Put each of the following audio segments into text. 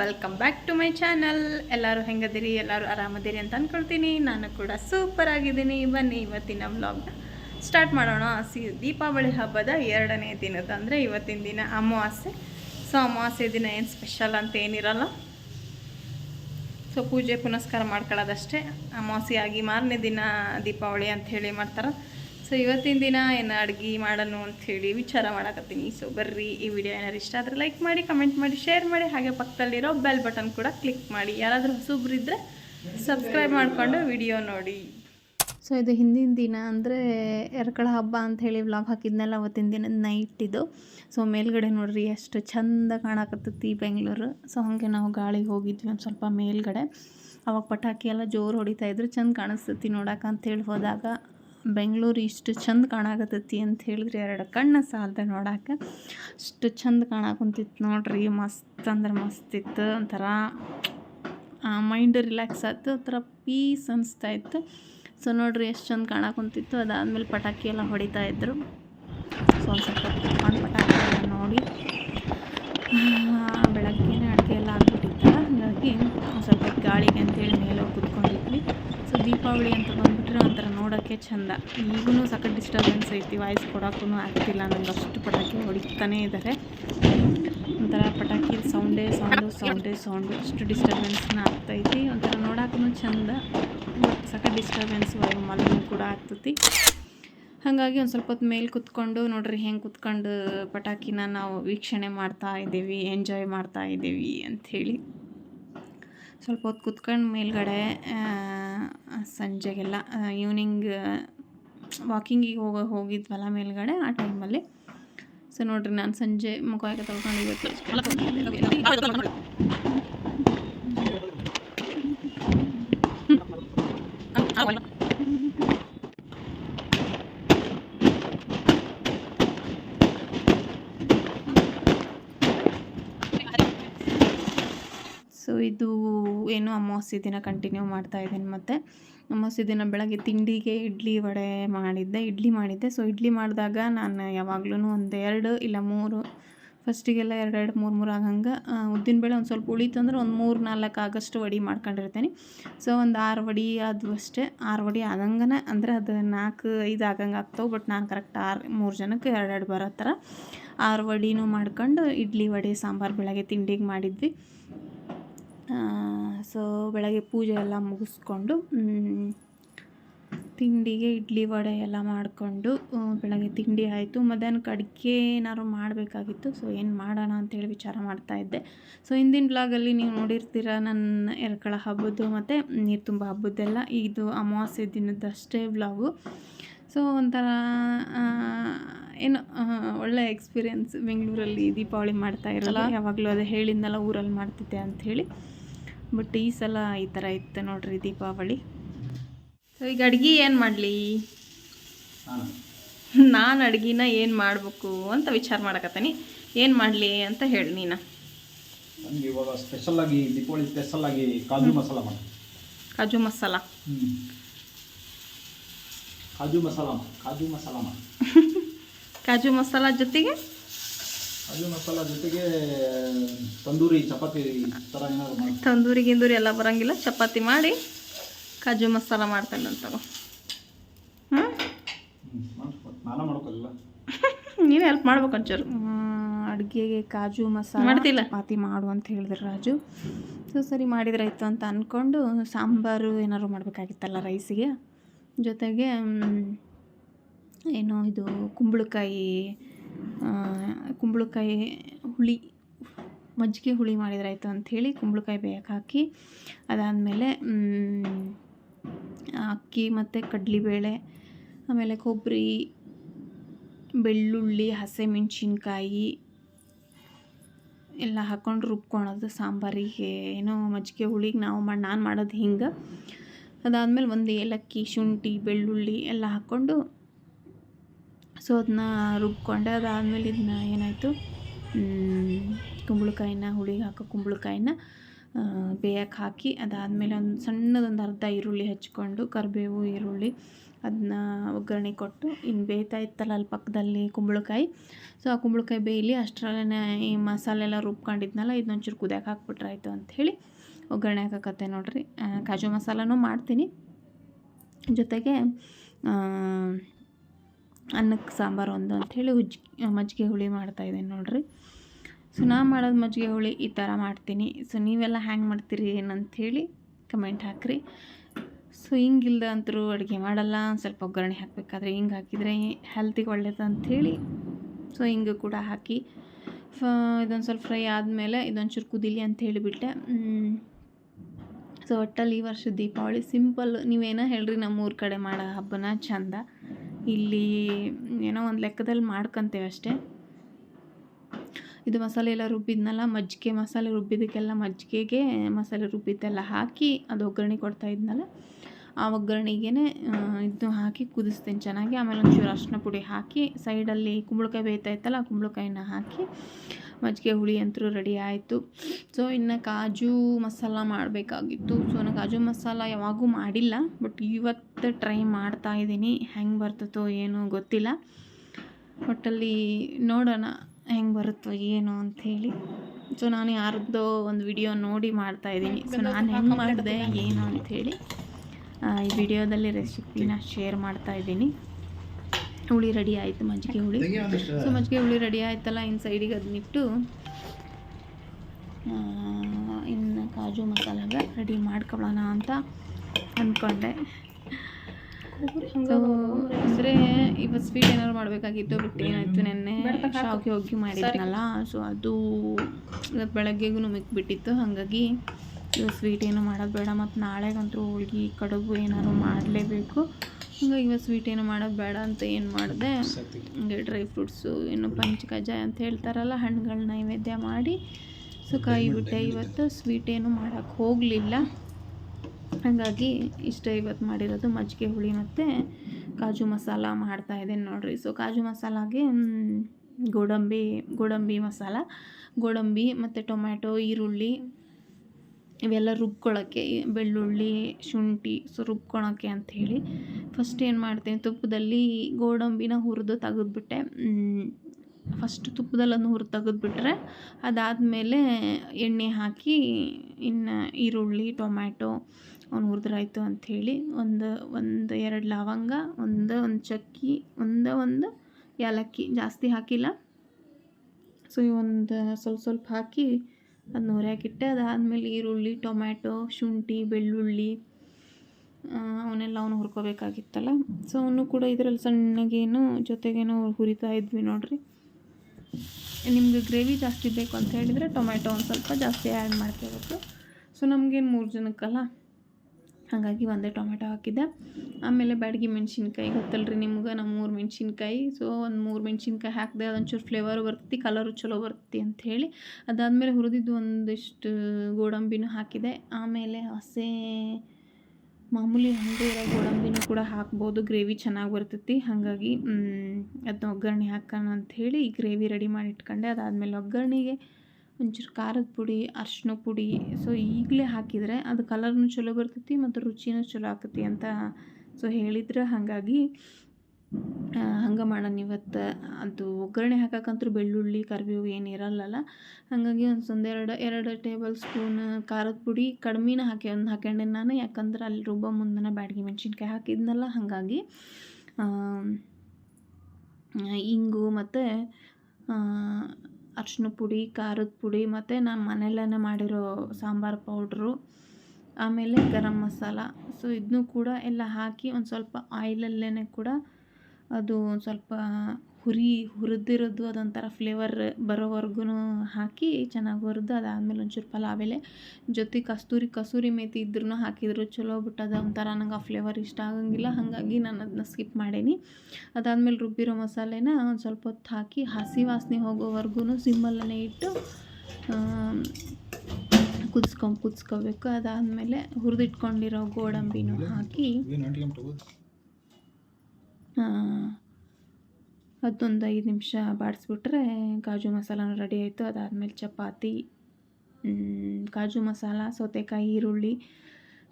Welcome back to my channel ಎಲ್ಲರೂ ಹೆಂಗದಿರಿ? ಎಲ್ಲರೂ ಆರಾಮದಿರಿ ಅಂತ ಅಂದ್ಕೊಳ್ತೀನಿ ನಾನು ಕೂಡ ಸೂಪರ್ ಆಗಿದ್ದೀನಿ. ಬನ್ನಿ ಇವತ್ತಿನ ವ್ಲಾಗ್ನ ಸ್ಟಾರ್ಟ್ ಮಾಡೋಣ. ಸಿ ದೀಪಾವಳಿ ಹಬ್ಬದ ಎರಡನೇ ದಿನದ ಅಂದರೆ ಇವತ್ತಿನ ದಿನ ಅಮಾವಾಸ್ಯೆ. ಸೊ ಅಮಾವಾಸ್ಯೆ ದಿನ ಏನು ಸ್ಪೆಷಲ್ ಅಂತ ಏನಿರಲ್ಲ. ಸೊ ಪೂಜೆ ಪುನಸ್ಕಾರ ಮಾಡ್ಕೊಳ್ಳೋದಷ್ಟೇ. ಅಮಾವಾಸ್ಯೆ ಆಗಿ ಮಾರನೇ ದಿನ ದೀಪಾವಳಿ ಅಂತ ಹೇಳಿ ಮಾಡ್ತಾರೆ. ಸೊ ಇವತ್ತಿನ ದಿನ ಏನು ಅಡುಗೆ ಮಾಡೋಣ ಅಂಥೇಳಿ ವಿಚಾರ ಮಾಡಕತ್ತೀನಿ. ಸೊ ಬರ್ರಿ, ಈ ವಿಡಿಯೋ ಏನಾರು ಇಷ್ಟ ಆದರೆ ಲೈಕ್ ಮಾಡಿ ಕಮೆಂಟ್ ಮಾಡಿ ಶೇರ್ ಮಾಡಿ, ಹಾಗೆ ಪಕ್ಕದಲ್ಲಿರೋ ಬೆಲ್ ಬಟನ್ ಕೂಡ ಕ್ಲಿಕ್ ಮಾಡಿ. ಯಾರಾದರೂ ಹೊಸಬ್ರಿದ್ರೆ ಸಬ್ಸ್ಕ್ರೈಬ್ ಮಾಡಿಕೊಂಡು ವಿಡಿಯೋ ನೋಡಿ. ಸೊ ಇದು ಹಿಂದಿನ ದಿನ ಅಂದರೆ ಎರಕಳ ಹಬ್ಬ ಅಂತ ಹೇಳಿ ವ್ಲಾಗ್ ಹಾಕಿದ್ನಲ್ಲ, ಅವತ್ತಿನ ದಿನ ನೈಟ್ ಇದು. ಸೊ ಮೇಲ್ಗಡೆ ನೋಡ್ರಿ ಎಷ್ಟು ಚಂದ ಕಾಣಕತ್ತೈತಿ ಬೆಂಗಳೂರು. ಸೊ ಹಾಗೆ ನಾವು ಗಾಳಿಗೆ ಹೋಗಿದ್ವಿ ಒಂದು ಸ್ವಲ್ಪ ಮೇಲ್ಗಡೆ. ಅವಾಗ ಪಟಾಕಿ ಎಲ್ಲ ಜೋರು ಹೊಡಿತಾ ಇದ್ರು, ಚಂದ ಕಾಣಿಸ್ತೈತಿ ನೋಡಕ್ಕೆ ಅಂತೇಳಿ ಹೋದಾಗ. ಬೆಂಗಳೂರು ಇಷ್ಟು ಚಂದ ಕಾಣಾಕತ್ತೈತಿ ಅಂತ ಹೇಳಿದ್ರೆ ಎರಡು ಕಣ್ಣು ಸಾಲದೆ ನೋಡಕ್ಕೆ ಅಷ್ಟು ಚಂದ ಕಾಣಕುಂತಿತ್ತು ನೋಡ್ರಿ, ಮಸ್ತ್ ಅಂದ್ರೆ ಮಸ್ತ್ ಇತ್ತು, ಒಂಥರ ಮೈಂಡ್ ರಿಲ್ಯಾಕ್ಸ್ ಆಯಿತು, ಒಂಥರ ಪೀಸ್ ಅನಿಸ್ತಾ ಇತ್ತು. ಸೊ ನೋಡ್ರಿ ಎಷ್ಟು ಚಂದ ಕಾಣಕುಂತಿತ್ತು. ಅದಾದಮೇಲೆ ಪಟಾಕಿ ಎಲ್ಲ ಹೊಡಿತಾ ಇದ್ರು. ಸೊ ಒಂದು ಸ್ವಲ್ಪ ಪಟಾಕಿ ಎಲ್ಲ ನೋಡಿ ಬೆಳಗ್ಗೆನೇ ಅಡುಗೆ ಎಲ್ಲ ಆಗ್ಬಿಟ್ಟಿತ್ತು ಹಾಗಾಗಿ ಒಂದು ಸ್ವಲ್ಪ ಗಾಳಿಗೆ ಅಂತೇಳಿ ಮೇಲೆ ಹೋಗಿ ಕುತ್ಕೊಂಡಿದ್ವಿ ಸೊ ದೀಪಾವಳಿ ಅಂತ ಬಂದುಬಿಟ್ರೆ ಚಂದ. ಈಗೂ ಸಖತ್ ಡಿಸ್ಟರ್ಬೆನ್ಸ್ ಐತಿ ವಾಯ್ಸ್ ಕೊಡೋಕ್ಕೂ ಆಗ್ತಿಲ್ಲ ನಂಗೆ ಅಷ್ಟು ಪಟಾಕಿ ಹೊಡಿತಾನೇ ಇದ್ದಾರೆ ಒಂಥರ ಪಟಾಕಿ ಸೌಂಡೇ ಸೌಂಡು ಸೌಂಡೇ ಸೌಂಡು ಅಷ್ಟು ಡಿಸ್ಟರ್ಬೆನ್ಸ್ನ ಆಗ್ತೈತಿ ಒಂಥರ ನೋಡೋಕ್ಕೂ ಚಂದ ಬಟ್ ಸಖತ್ ಡಿಸ್ಟರ್ಬೆನ್ಸ್ ಮಲಗೂ ಕೂಡ ಆಗ್ತೈತಿ. ಹಾಗಾಗಿ ಒಂದು ಸ್ವಲ್ಪ ಹೊತ್ತು ಮೇಲೆ ಕುತ್ಕೊಂಡು, ನೋಡ್ರಿ ಹೆಂಗೆ ಕುತ್ಕೊಂಡು ಪಟಾಕಿನ ನಾವು ವೀಕ್ಷಣೆ ಮಾಡ್ತಾ ಇದ್ದೀವಿ ಎಂಜಾಯ್ ಮಾಡ್ತಾ ಇದ್ದೀವಿ ಅಂಥೇಳಿ ಸ್ವಲ್ಪ ಹೊತ್ತು ಕುತ್ಕೊಂಡು ಮೇಲ್ಗಡೆ ಸಂಜೆಗೆಲ್ಲ ಈವ್ನಿಂಗ್ ವಾಕಿಂಗಿಗೆ ಹೋಗೋ ಹೋಗಿದ್ವಲ್ಲ ಮೇಲ್ಗಡೆ ಆ ಟೈಮಲ್ಲಿ ಸೊ ನೋಡಿರಿ ನಾನು ಸಂಜೆ ಮುಖ ತೊಳ್ಕೊಂಡು ಇವತ್ತು ಸೊ ಇದು ಏನು ಅಮಾವಾಸ್ಯೆ ದಿನ ಕಂಟಿನ್ಯೂ ಮಾಡ್ತಾ ಇದ್ದೀನಿ ಮತ್ತು. ಅಮಾವಾಸ್ಯೆ ದಿನ ಬೆಳಗ್ಗೆ ತಿಂಡಿಗೆ ಇಡ್ಲಿ ವಡೆ ಮಾಡಿದ್ದೆ, ಇಡ್ಲಿ ಮಾಡಿದ್ದೆ. ಸೊ ಇಡ್ಲಿ ಮಾಡಿದಾಗ ನಾನು ಯಾವಾಗಲೂ ಒಂದು ಎರಡು ಇಲ್ಲ ಮೂರು ಫಸ್ಟಿಗೆಲ್ಲ ಎರಡೆರಡು ಮೂರು ಮೂರು ಆಗಂಗೆ ಉದ್ದಿನಬೇಳೆ ಒಂದು ಸ್ವಲ್ಪ ಉಳಿತು ಅಂದ್ರೆ ಒಂದು ಮೂರು, ನಾಲ್ಕು ಆಗಷ್ಟು ವಡಿ ಮಾಡ್ಕೊಂಡಿರ್ತೀನಿ. ಸೊ ಒಂದು ಆರು ವಡಿ ಅದು ಅಷ್ಟೇ. ಆರು ವಡಿ ಆಗಂಗನೆ ಅಂದರೆ ಅದು ನಾಲ್ಕು, ಐದು ಆಗಂಗೆ ಆಗ್ತಾವೆ ಬಟ್ ನಾನು ಕರೆಕ್ಟ್ ಆರು, ಮೂರು ಜನಕ್ಕೆ ಎರಡೆರಡು ಬರೋ ಥರ. ಆರು ವಡಿನೂ ಮಾಡ್ಕೊಂಡು ಇಡ್ಲಿ ವಡೆ, ಸಾಂಬಾರು ಬೆಳಗ್ಗೆ ತಿಂಡಿಗೆ ಮಾಡಿದ್ವಿ. ಸೊ ಬೆಳಗ್ಗೆ ಪೂಜೆ ಎಲ್ಲ ಮುಗಿಸ್ಕೊಂಡು ತಿಂಡಿಗೆ ಇಡ್ಲಿ ವಡೆ ಎಲ್ಲ ಮಾಡಿಕೊಂಡು ಬೆಳಗ್ಗೆ ತಿಂಡಿ ಆಯಿತು. ಮಧ್ಯಾಹ್ನಕ್ಕೆ ಅಡುಗೆ ಏನಾದ್ರು ಮಾಡಬೇಕಾಗಿತ್ತು ಸೊ ಏನು ಮಾಡೋಣ ಅಂತೇಳಿ ವಿಚಾರ ಮಾಡ್ತಾಯಿದ್ದೆ ಸೊ ಹಿಂದಿನ ಬ್ಲಾಗಲ್ಲಿ ನೀವು ನೋಡಿರ್ತೀರ ನನ್ನ ಎರಕಳ ಹಬ್ಬದ್ದು ಮತ್ತು ನೀರು ತುಂಬ ಹಬ್ಬದ್ದೆಲ್ಲ. ಇದು ಅಮಾವಾಸ್ಯೆ ದಿನದಷ್ಟೇ ಬ್ಲಾಗು ಸೊ ಒಂಥರ ಏನು ಒಳ್ಳೆ ಎಕ್ಸ್ಪೀರಿಯೆನ್ಸ್ ಬೆಂಗಳೂರಲ್ಲಿ ದೀಪಾವಳಿ ಮಾಡ್ತಾ ಇರಲ್ಲ. ಯಾವಾಗಲೂ ಅದೇ ಹೇಳಿದ್ನಲ್ಲ ಊರಲ್ಲಿ ಮಾಡ್ತಿದ್ದೆ ಅಂಥೇಳಿ ಬಟ್ ಈ ಸಲ ಈ ಥರ ಇತ್ತು ನೋಡ್ರಿ ದೀಪಾವಳಿ. ಸೊ ಈಗ ಅಡ್ಗೆ ಏನು ಮಾಡಲಿ? ನಾನು. ಅಡ್ಗಿನ ಏನು ಮಾಡಬೇಕು ಅಂತ ವಿಚಾರ ಮಾಡಕತ್ತೀನಿ. ಏನು ಮಾಡಲಿ ಅಂತ ಹೇಳಿ ನೀನು. ನನಗೆ ಇವಾಗ ಸ್ಪೆಷಲಾಗಿ ದೀಪಾವಳಿ ಸ್ಪೆಷಲಾಗಿ ಕಾಜು ಮಸಾಲ ಮಾಡಿ ಕಾಜು ಮಸಾಲ. ಕಾಜು ಮಸಾಲ ಕಾಜು ಮಸಾಲ ಮಾಡಿ ಕಾಜು ಮಸಾಲ ಜೊತೆಗೆ? ಮಸಾಲ ಜೊತೆಗೆ ತಂದೂರಿ ಚಪಾತಿ ಥರ ಏನಾದ್ರು ಮಾಡಿ. ತಂದೂರಿ ಗಿಂದೂರಿ ಎಲ್ಲ ಬರೋಂಗಿಲ್ಲ. ಚಪಾತಿ ಮಾಡಿ ಕಾಜು ಮಸಾಲ ಮಾಡ್ತಾನೆ ಅಂತಗೋ ಹ್ಞೂ ಮಾಡ್ಕೊಲ್ಲ ನೀನು ಹೆಲ್ಪ್ ಮಾಡ್ಬೇಕು ಅಂಚೂರು ಅಡುಗೆಗೆ ಕಾಜು ಮಸಾಲ ಮಾಡ್ತಿಲ್ಲ. ಚಪಾತಿ ಮಾಡು ಅಂತ ಹೇಳಿದ್ರು ರಾಜು. ಸೊ ಸರಿ ಮಾಡಿದ್ರಾಯ್ತು ಅಂತ ಅಂದ್ಕೊಂಡು ಸಾಂಬಾರು ಏನಾದ್ರು ಮಾಡಬೇಕಾಗಿತ್ತಲ್ಲ ರೈಸಿಗೆ. ಜೊತೆಗೆ ಏನು ಇದು ಕುಂಬಳಕಾಯಿ ಕುಂಬಳಕಾಯಿ ಹುಳಿ, ಮಜ್ಜಿಗೆ ಹುಳಿ ಮಾಡಿದ್ರಾಯಿತು ಅಂಥೇಳಿ ಕುಂಬಳಕಾಯಿ ಬೇಯಕ್ಕೆ ಹಾಕಿ, ಅದಾದಮೇಲೆ ಅಕ್ಕಿ ಮತ್ತು ಕಡಲೆಬೇಳೆ, ಆಮೇಲೆ ಕೊಬ್ಬರಿ, ಬೆಳ್ಳುಳ್ಳಿ, ಹಸಿಮೆಣ್ಸಿನ್ಕಾಯಿ ಎಲ್ಲ ಹಾಕ್ಕೊಂಡು ರುಬ್ಕೊಳೋದು ಸಾಂಬಾರಿಗೆ ಏನೋ ಮಜ್ಜಿಗೆ ಹುಳಿಗೆ ನಾವು ಮಾಡಿ ನಾನು ಮಾಡೋದು ಹಿಂಗೆ. ಅದಾದಮೇಲೆ ಒಂದು ಏಲಕ್ಕಿ, ಶುಂಠಿ, ಬೆಳ್ಳುಳ್ಳಿ ಎಲ್ಲ ಹಾಕ್ಕೊಂಡು ಸೊ ಅದನ್ನ ರುಬ್ಕೊಂಡೆ, ಅದಾದಮೇಲೆ ಇದನ್ನ ಏನಾಯಿತು? ಕುಂಬಳಕಾಯಿನ, ಹುಳಿಗೆ ಹಾಕೋ ಕುಂಬಳಕಾಯಿನ ಬೇಯಕ್ಕೆ ಹಾಕಿ, ಅದಾದಮೇಲೆ ಒಂದು ಸಣ್ಣದೊಂದು ಅರ್ಧ ಈರುಳ್ಳಿ ಹಚ್ಕೊಂಡು, ಕರಿಬೇವು, ಈರುಳ್ಳಿ ಅದನ್ನ ಒಗ್ಗರಣೆ ಕೊಟ್ಟು, ಇನ್ನು ಬೇಯ್ತಾ ಇತ್ತಲ್ಲ ಅಲ್ಲಿ ಪಕ್ಕದಲ್ಲಿ ಕುಂಬಳಕಾಯಿ. ಸೊ, ಆ ಕುಂಬಳಕಾಯಿ ಬೇಯಲಿ ಅಷ್ಟರಲ್ಲೇ ಈ ಮಸಾಲೆ ಎಲ್ಲ ರುಬ್ಕೊಂಡಿದ್ನಲ್ಲ, ಇದನ್ನೊಂಚೂರು ಕುದಿಯಕ್ಕೆ ಹಾಕ್ಬಿಟ್ರೆ ಆಯಿತು ಅಂಥೇಳಿ ಒಗ್ಗರಣೆ ಹಾಕಕತ್ತೆ ನೋಡ್ರಿ. ಕಾಜು ಮಸಾಲನೂ ಮಾಡ್ತೀನಿ. ಜೊತೆಗೆ ಅನ್ನಕ್ಕೆ ಸಾಂಬಾರು ಒಂದು ಅಂಥೇಳಿ ಉಜ್ ಮಜ್ಜಿಗೆ ಹುಳಿ ಮಾಡ್ತಾಯಿದ್ದೀನಿ ನೋಡಿರಿ. ಸೊ ನಾ ಮಾಡೋದು ಮಜ್ಜಿಗೆ ಹುಳಿ ಈ ಥರ ಮಾಡ್ತೀನಿ. ಸೊ ನೀವೆಲ್ಲ ಹ್ಯಾಂಗೆ ಮಾಡ್ತೀರಿ ಏನಂಥೇಳಿ ಕಮೆಂಟ್ ಹಾಕ್ರಿ. ಸೊ ಹಿಂಗಿಲ್ದ ಅಂತರೂ ಅಡುಗೆ ಮಾಡಲ್ಲ, ಸ್ವಲ್ಪ ಒಗ್ಗರಣೆ ಹಾಕಬೇಕಾದ್ರೆ ಹಿಂಗೆ ಹಾಕಿದರೆ ಹೆಲ್ತಿಗೆ ಒಳ್ಳೇದು ಅಂಥೇಳಿ. ಸೊ ಹಿಂಗೆ ಕೂಡ ಹಾಕಿ, ಫ ಇದೊಂದು ಸ್ವಲ್ಪ ಫ್ರೈ ಆದಮೇಲೆ ಇದೊಂಚೂರು ಕುದಿಲಿ ಅಂತ ಹೇಳಿಬಿಟ್ಟೆ ಸೊ ಒಟ್ಟಲ್ಲಿ ಈ ವರ್ಷ ದೀಪಾವಳಿ ಸಿಂಪಲ್ ನೀವೇನೋ ಹೇಳ್ರಿ ನಮ್ಮ ಊರ ಕಡೆ ಮಾಡೋ ಹಬ್ಬನ ಚಂದ ಇಲ್ಲಿ ಏನೋ ಒಂದು ಲೆಕ್ಕದಲ್ಲಿ ಮಾಡ್ಕೊತೇವೆ ಅಷ್ಟೇ. ಇದು ಮಸಾಲೆ ಎಲ್ಲ ರುಬ್ಬಿದ್ನಲ್ಲ, ಮಜ್ಜಿಗೆ ಮಸಾಲೆ ರುಬ್ಬಿದ್ದಕ್ಕೆಲ್ಲ ಮಜ್ಜಿಗೆಗೆ ಮಸಾಲೆ ರುಬ್ಬಿದ್ದೆಲ್ಲ ಹಾಕಿ ಅದು ಒಗ್ಗರಣೆ ಕೊಡ್ತಾ ಇದ್ನಲ್ಲ, ಆ ಒಗ್ಗರಣೆಗೆ ಇದನ್ನು ಹಾಕಿ ಕುದಿಸ್ತೀನಿ ಚೆನ್ನಾಗಿ. ಆಮೇಲೆ ಒಂಚೂರು ಅರಿಶಿನ ಪುಡಿ ಹಾಕಿ ಸೈಡಲ್ಲಿ ಕುಂಬಳಕಾಯಿ ಬೇಯ್ತಾ ಇತ್ತಲ್ಲ, ಆ ಕುಂಬಳಕಾಯಿನ ಹಾಕಿ ಮಜ್ಜಿಗೆ ಹುಳಿ ಅಂತೂ ರೆಡಿ ಆಯಿತು. ಸೊ ಇನ್ನು ಕಾಜು ಮಸಾಲ ಮಾಡಬೇಕಾಗಿತ್ತು. ಸೊ ನಾನು ಕಾಜು ಮಸಾಲ ಯಾವಾಗೂ ಮಾಡಿಲ್ಲ ಬಟ್ ಇವತ್ತು ಟ್ರೈ ಮಾಡ್ತಾ ಇದ್ದೀನಿ. ಹೆಂಗೆ ಬರ್ತದೋ ಏನೋ ಗೊತ್ತಿಲ್ಲ. ಒಟ್ಟಲ್ಲಿ ನೋಡೋಣ ಹೆಂಗೆ ಬರುತ್ತೋ ಏನು ಅಂಥೇಳಿ ಸೊ ನಾನು ಯಾರದ್ದೋ ಒಂದು ವಿಡಿಯೋ ನೋಡಿ ಮಾಡ್ತಾ ಇದ್ದೀನಿ. ಸೊ ನಾನು ಹೆಂಗೆ ಮಾಡಿದೆ ಏನು ಅಂಥೇಳಿ ಈ ವಿಡಿಯೋದಲ್ಲಿ ರೆಸಿಪಿನ ಶೇರ್ ಮಾಡ್ತಾ ಇದ್ದೀನಿ. ಹುಳಿ ರೆಡಿ ಆಯಿತು ಮಜ್ಜಿಗೆ ಹುಳಿ. ಸೊ ಮಜ್ಜಿಗೆ ಹುಳಿ ರೆಡಿ ಆಯ್ತಲ್ಲ ಇನ್ನು ಸೈಡಿಗೆ ಅದನ್ನಿಟ್ಟು ಇನ್ನು ಕಾಜು ಮಸಾಲಾಗ ರೆಡಿ ಮಾಡ್ಕೊಳ್ಳೋಣ ಅಂತ ಅಂದ್ಕೊಂಡೆ ಸೊ ಅಂದರೆ ಇವತ್ತು ಸ್ವೀಟ್ ಏನಾದ್ರು ಮಾಡಬೇಕಾಗಿತ್ತು ಬಿಟ್ಟು ಏನಾಯಿತು ನೆನ್ನೆ ಶಾವಿಗೆ ಹೋಗಿ ಮಾಡಿದ್ನಲ್ಲ ಸೊ ಅದು ಇವತ್ತು ಬೆಳಗ್ಗೆಗೂ ಮಿಕ್ಬಿಟ್ಟಿತ್ತು ಹಾಗಾಗಿ ಇವತ್ತು ಸ್ವೀಟ್ ಏನು ಮಾಡೋದು ಬೇಡ ಮತ್ತು ನಾಳೆಗಂತೂ ಹೋಳ್ಗೆ ಕಡುಬು ಏನಾದ್ರು ಮಾಡಲೇಬೇಕು. ಹಂಗಾಗಿ ಇವತ್ತು ಸ್ವೀಟ್ ಏನು ಮಾಡೋದು ಬೇಡ ಅಂತ ಏನು ಮಾಡಿದೆ? ಹಂಗೆ ಡ್ರೈ ಫ್ರೂಟ್ಸು ಏನು ಪಂಚ ಕಜ್ಜಾಯ ಅಂತ ಹೇಳ್ತಾರಲ್ಲ ಹಣ್ಣುಗಳ ನೈವೇದ್ಯ ಮಾಡಿ ಸೊ ಕಾಯಿಬಿಟ್ಟೆ ಇವತ್ತು ಸ್ವೀಟ್ ಏನು ಮಾಡೋಕ್ಕೆ ಹೋಗಲಿಲ್ಲ. ಹಾಗಾಗಿ ಇಷ್ಟ ಇವತ್ತು ಮಾಡಿರೋದು ಮಜ್ಜಿಗೆ ಹುಳಿ ಮತ್ತು ಕಾಜು ಮಸಾಲ ಮಾಡ್ತಾ ಇದ್ದೇನೆ ನೋಡಿರಿ. ಸೊ ಕಾಜು ಮಸಾಲಾಗೆ ಗೋಡಂಬಿ ಗೋಡಂಬಿ ಮಸಾಲ ಗೋಡಂಬಿ ಮತ್ತು ಟೊಮ್ಯಾಟೊ ಈರುಳ್ಳಿ ಇವೆಲ್ಲ ರುಬ್ಕೊಳ್ಳೋಕ್ಕೆ ಬೆಳ್ಳುಳ್ಳಿ, ಶುಂಠಿ, ಸೊ ರುಬ್ಕೊಳಕ್ಕೆ ಅಂಥೇಳಿ ಫಸ್ಟ್ ಏನು ಮಾಡ್ತೀನಿ, ತುಪ್ಪದಲ್ಲಿ ಗೋಡಂಬಿನ ಹುರಿದು ತೆಗೆದ್ಬಿಟ್ಟೆ. ಫಸ್ಟ್ ತುಪ್ಪದಲ್ಲಿ ಅದನ್ನ ಹುರಿದು ತೆಗೆದ್ಬಿಟ್ರೆ ಅದಾದಮೇಲೆ ಎಣ್ಣೆ ಹಾಕಿ, ಇನ್ನು ಈರುಳ್ಳಿ, ಟೊಮ್ಯಾಟೊ ಅವ್ನು ಹುರಿದ್ರಾಯ್ತು ಅಂಥೇಳಿ ಒಂದು ಒಂದು ಎರಡು ಲವಂಗ, ಒಂದು ಒಂದು ಚಕ್ಕಿ, ಒಂದು ಒಂದು ಏಲಕ್ಕಿ ಜಾಸ್ತಿ ಹಾಕಿಲ್ಲ. ಸೊ ಒಂದು ಸ್ವಲ್ಪ ಸ್ವಲ್ಪ ಹಾಕಿ ಅದನ್ನ ಹುರಿಯಾಕಿಟ್ಟೆ ಅದಾದಮೇಲೆ ಈರುಳ್ಳಿ, ಟೊಮ್ಯಾಟೊ, ಶುಂಠಿ, ಬೆಳ್ಳುಳ್ಳಿ ಅವನ್ನೆಲ್ಲ ಅವನು ಹುರ್ಕೋಬೇಕಾಗಿತ್ತಲ್ಲ. ಸೊ ಅವನು ಕೂಡ ಇದರಲ್ಲಿ ಸಣ್ಣಗೇನು, ಜೊತೆಗೇನು ಹುರಿತಾ ಇದ್ವಿ ನೋಡಿರಿ. ನಿಮಗೆ ಗ್ರೇವಿ ಜಾಸ್ತಿ ಬೇಕು ಅಂತ ಹೇಳಿದರೆ ಟೊಮ್ಯಾಟೊ ಒಂದು ಸ್ವಲ್ಪ ಜಾಸ್ತಿ ಆ್ಯಡ್ ಮಾಡ್ಕೋಬೇಕು. ಸೊ ನಮಗೇನು ಮೂರು ಜನಕ್ಕಲ್ಲ? ಹಾಗಾಗಿ ಒಂದೇ ಟೊಮೆಟೊ ಹಾಕಿದ್ದೆ. ಆಮೇಲೆ ಬ್ಯಾಡಗಿ ಮೆಣಸಿನ್ಕಾಯಿ, ಗೊತ್ತಲ್ರಿ ನಿಮ್ಗೆ? ನಮ್ಮ ಮೂರು ಮೆಣಸಿನ್ಕಾಯಿ. ಸೊ ಒಂದು ಮೂರು ಮೆಣ್ಸಿನ್ಕಾಯಿ ಹಾಕಿದೆ, ಅದೊಂಚೂರು ಫ್ಲೇವರು ಬರ್ತಿ ಕಲರು ಚಲೋ ಬರ್ತಿ ಅಂತ ಹೇಳಿ ಅದಾದಮೇಲೆ ಹುರಿದಿದ್ದು ಒಂದಿಷ್ಟು ಗೋಡಂಬಿನೂ ಹಾಕಿದೆ. ಆಮೇಲೆ ಹಸೆ, ಮಾಮೂಲಿ ಹಂಗೆ ಇರೋ ಗೋಡಂಬಿನೂ ಕೂಡ ಹಾಕ್ಬೋದು. ಗ್ರೇವಿ ಚೆನ್ನಾಗಿ ಬರ್ತೈತಿ. ಹಾಗಾಗಿ ಅದನ್ನ ಒಗ್ಗರಣೆ ಹಾಕೋಣ ಅಂಥೇಳಿ ಗ್ರೇವಿ ರೆಡಿ ಮಾಡಿ ಇಟ್ಕೊಂಡೆ. ಅದಾದಮೇಲೆ ಒಗ್ಗರಣೆಗೆ ಒಂಚೂರು ಖಾರದ ಪುಡಿ ಅರಿಶಿನ ಪುಡಿ ಸೊ ಈಗಲೇ ಹಾಕಿದರೆ ಅದು ಕಲರ್ನು ಚಲೋ ಬರ್ತೈತಿ ಮತ್ತು ರುಚಿನೂ ಚಲೋ ಆಕತಿ ಅಂತ ಸೊ ಹೇಳಿದ್ರೆ ಹಾಗಾಗಿ ಹಂಗೆ ಮಾಡೋಣ ಇವತ್ತು. ಅದು ಒಗ್ಗರಣೆ ಹಾಕಕ್ಕಂತೂ ಬೆಳ್ಳುಳ್ಳಿ, ಕರಿಬೇವು ಏನು ಇರಲ್ಲಲ್ಲ, ಹಾಗಾಗಿ ಒಂದು ಒಂದೆರಡು, ಎರಡು ಟೇಬಲ್ ಸ್ಪೂನ್ ಖಾರದ ಪುಡಿ ಕಡಿಮೆನ ಹಾಕಿ, ಒಂದು ಹಾಕೊಂಡೆ ನಾನು, ಯಾಕಂದ್ರೆ ಅಲ್ಲಿ ರುಬ್ಬ ಮುಂದನ ಬ್ಯಾಡಗಿ ಮೆಣಸಿನ್ಕಾಯಿ ಹಾಕಿದ್ನಲ್ಲ, ಹಾಗಾಗಿ ಇಂಗು ಮತ್ತು ಅರಿಶಿನ ಪುಡಿ, ಖಾರದ ಪುಡಿ ಮತ್ತು ನಾನು ಮನೆಯಲ್ಲೇ ಮಾಡಿರೋ ಸಾಂಬಾರು ಪೌಡ್ರು, ಆಮೇಲೆ ಗರಂ ಮಸಾಲ. ಸೊ ಇದನ್ನೂ ಕೂಡ ಎಲ್ಲ ಹಾಕಿ ಒಂದು ಸ್ವಲ್ಪ ಆಯಿಲಲ್ಲೇ ಕೂಡ ಅದು ಒಂದು ಸ್ವಲ್ಪ ಹುರಿ ಹುರಿದಿರೋದು ಅದೊಂಥರ ಫ್ಲೇವರ್ ಬರೋವರೆಗೂ ಹಾಕಿ ಚೆನ್ನಾಗಿ ಹುರಿದು ಅದಾದಮೇಲೆ ಒಂಚೂರು ಪಲಾವ್ ಜೊತೆ ಕಸ್ತೂರಿ ಕಸೂರಿ ಮೇತಿ ಇದ್ರೂ ಹಾಕಿದ್ರು. ಚಲೋ ಬಿಟ್ಟದ ಅದು ಒಂಥರ ನಂಗೆ ಆ ಫ್ಲೇವರ್ ಇಷ್ಟ ಆಗಂಗಿಲ್ಲ. ಹಾಗಾಗಿ ನಾನು ಅದನ್ನ ಸ್ಕಿಪ್ ಮಾಡೇನಿ. ಅದಾದಮೇಲೆ ರುಬ್ಬಿರೋ ಮಸಾಲೆನ ಒಂದು ಸ್ವಲ್ಪ ಹೊತ್ತು ಹಾಕಿ ಹಸಿ ವಾಸನೆ ಹೋಗೋವರೆಗೂ ಸಿಮ್ಮಲ್ಲೇ ಇಟ್ಟು ಕುದಿಸ್ಕೊಂಡು ಕುದಿಸ್ಕೋಬೇಕು. ಅದಾದಮೇಲೆ ಹುರಿದಿಟ್ಕೊಂಡಿರೋ ಗೋಡಂಬಿನೂ ಹಾಕಿ ಅದೊಂದು ಐದು ನಿಮಿಷ ಬಾಡಿಸ್ಬಿಟ್ರೆ ಕಾಜು ಮಸಾಲನೂ ರೆಡಿ ಆಯಿತು. ಅದಾದಮೇಲೆ ಚಪಾತಿ ಕಾಜು ಮಸಾಲ, ಸೌತೆಕಾಯಿ, ಈರುಳ್ಳಿ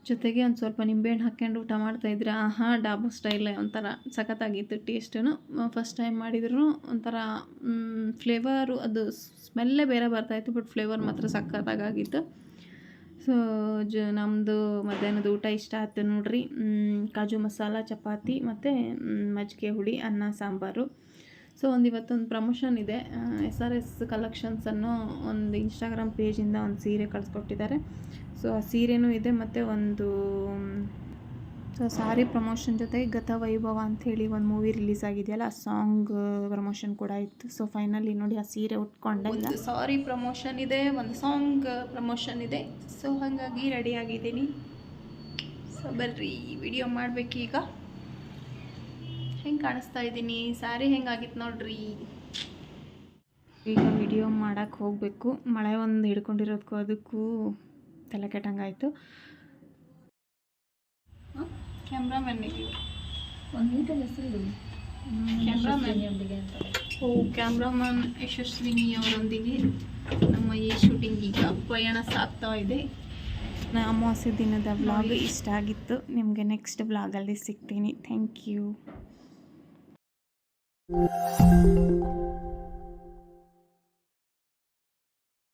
ಜೊತೆಗೆ ಒಂದು ಸ್ವಲ್ಪ ನಿಂಬೆಹಣ್ಣು ಹಾಕ್ಕೊಂಡು ಊಟ ಮಾಡ್ತಾಯಿದ್ರೆ ಆಹಾ, ಡಾಬಾ ಸ್ಟೈಲ್ ಒಂಥರ ಸಖತ್ತಾಗಿತ್ತು ಟೇಸ್ಟು ಫಸ್ಟ್ ಟೈಮ್ ಮಾಡಿದ್ರು ಒಂಥರ ಫ್ಲೇವರು ಅದು ಸ್ಮೆಲ್ಲೇ ಬೇರೆ ಬರ್ತಾಯಿತ್ತು ಬಟ್ ಫ್ಲೇವರ್ ಮಾತ್ರ ಸಖತ್ತಾಗಿತ್ತು ಸೊ ಜ ನಮ್ಮದು ಮಧ್ಯಾಹ್ನದ ಊಟ ಇಷ್ಟ ಆಯ್ತು ನೋಡ್ರಿ. ಕಾಜು ಮಸಾಲ, ಚಪಾತಿ ಮತ್ತು ಮಜ್ಜಿಗೆ ಹುಳಿ, ಅನ್ನ, ಸಾಂಬಾರು. ಸೊ ಒಂದು ಇವತ್ತೊಂದು ಪ್ರಮೋಷನ್ ಇದೆ. ಎಸ್ ಆರ್ ಎಸ್ ಕಲೆಕ್ಷನ್ಸ್ ಅನ್ನೋ ಒಂದು ಇನ್ಸ್ಟಾಗ್ರಾಮ್ ಪೇಜಿಂದ ಒಂದು ಸೀರೆ ಕಳಿಸ್ಕೊಟ್ಟಿದ್ದಾರೆ. ಸೊ ಆ ಸೀರೆನೂ ಇದೆ ಮತ್ತು ಒಂದು ಸೊ ಸಾರಿ ಪ್ರಮೋಷನ್ ಜೊತೆಗೆ ಗತ ವೈಭವ ಅಂಥೇಳಿ ಒಂದು ಮೂವಿ ರಿಲೀಸ್ ಆಗಿದೆಯಲ್ಲ, ಆ ಸಾಂಗ್ ಪ್ರಮೋಷನ್ ಕೂಡ ಇತ್ತು. ಸೊ ಫೈನಲಿ ನೋಡಿ ಆ ಸೀರೆ ಉಟ್ಕೊಂಡೆ ಸಾರಿ ಪ್ರಮೋಷನ್ ಇದೆ, ಒಂದು ಸಾಂಗ್ ಪ್ರಮೋಷನ್ ಇದೆ. ಸೊ ಹಾಗಾಗಿ ರೆಡಿ ಆಗಿದ್ದೀನಿ. ಸೊ ಬರ್ರಿ ವಿಡಿಯೋ ಮಾಡಬೇಕೀಗ. ಹೆಂಗೆ ಕಾಣಿಸ್ತಾ ಇದ್ದೀನಿ? ಸ್ಯಾರಿ ಹೆಂಗಾಗಿತ್ತು ನೋಡ್ರಿ. ಈಗ ವಿಡಿಯೋ ಮಾಡೋಕ್ಕೆ ಹೋಗಬೇಕು. ಮಳೆ ಒಂದು ಹಿಡ್ಕೊಂಡಿರೋದಕ್ಕೂ ಅದಕ್ಕೂ ತಲೆ ಕೆಟ್ಟಂಗಾಯಿತು. ಕ್ಯಾಮ್ರಾಮನ್ ಒಂದು ಹೆಸರು ಓ ಕ್ಯಾಮ್ರಾಮನ್ ಯಶಸ್ವಿನಿ ಅವರೊಂದಿಗೆ ನಮ್ಮ ಈ ಶೂಟಿಂಗ್ ಈಗ ಪ್ರಯಾಣ ಸಾಗ್ತಾ ಇದೆ. ಅಮಾವಾಸ್ಯ ದಿನದ ವ್ಲಾಗ್ ಇಷ್ಟ ಆಗಿತ್ತು. ನಿಮಗೆ ನೆಕ್ಸ್ಟ್ ವ್ಲಾಗಲ್ಲಿ ಸಿಗ್ತೀನಿ. Thank you Thank you.